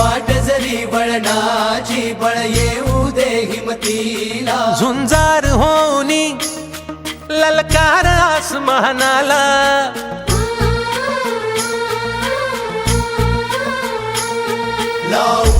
वाट जरी बळणाची बळ येऊ दे हिमतीला. झुंजार होनी ललकार आसमानाला. लावू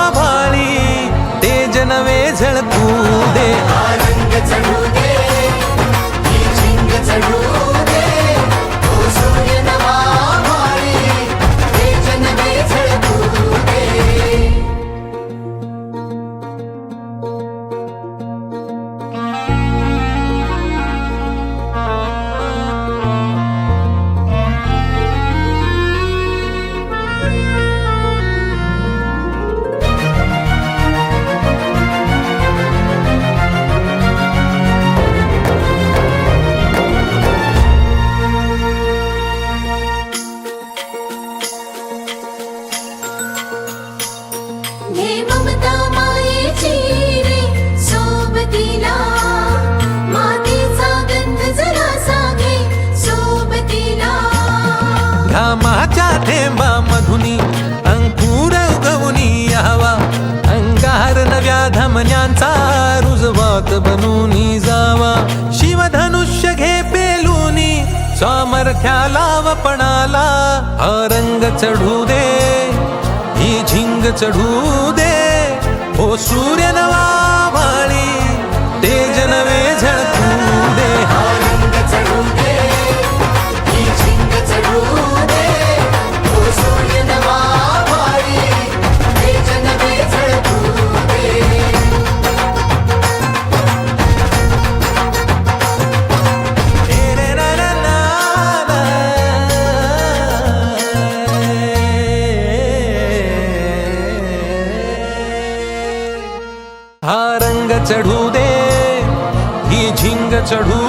बनून जावा. शिवधनुष्य घे पेलूनी सामर्थ्याला वपणाला हा रंग चढू दे ही झिंग चढू दे. हो सूर्य हा रंग चढू दे ही झिंग चढू